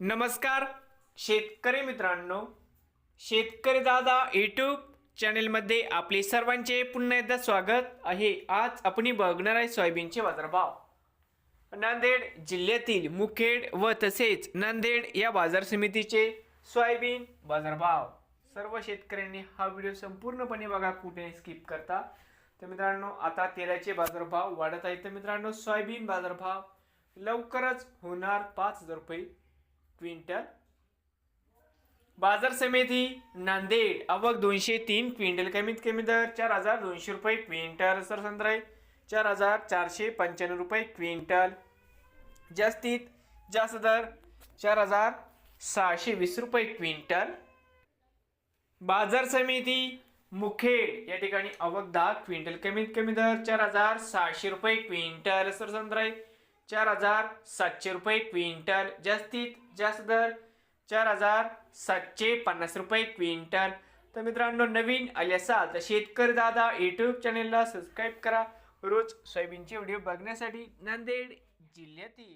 नमस्कार शेतकरी मित्रांनो. शेतकरी दादा यूट्यूब चॅनेलमध्ये आपले सर्वांचे पुन्हा एकदा स्वागत आहे. आज आपण बघणार आहे सोयाबीनचे बाजारभाव. नांदेड जिल्ह्यातील मुखेड व तसेच नांदेड या बाजार समितीचे सोयाबीन बाजारभाव. सर्व शेतकऱ्यांनी हा व्हिडिओ संपूर्णपणे बघा कुठे स्किप करता. तर मित्रांनो आता तेलाचे बाजारभाव वाढत आहेत. तर मित्रांनो सोयाबीन बाजारभाव लवकरच होणार पाच हजार रुपये. क्विंटल. बाजार समिती नांदेड आवक दोनशे तीन क्विंटल कमीत कमी दर चार हजार दोनशे रुपये क्विंटल सर संत्रा चार हजार चारशे पंच्याण्णव रुपये क्विंटल. जास्तीत जास्त दर चार हजार सहाशे वीस रुपये क्विंटल. बाजार समिती मुखेड या ठिकाणी आवक दहा क्विंटल कमीत कमी दर चार हजार सहाशे रुपये क्विंटल सर संत्रा चार हजार सातशे रुपये क्विंटल. जास्तीत जास्त दर चार हजार सातशे पन्नास रुपये क्विंटल. तर मित्रांनो नवीन आले असाल तर शेतकरी दादा यूट्यूब चॅनेलला सबस्क्राईब करा. रोज सोयाबीनचे व्हिडिओ बघण्यासाठी नांदेड जिल्ह्यातील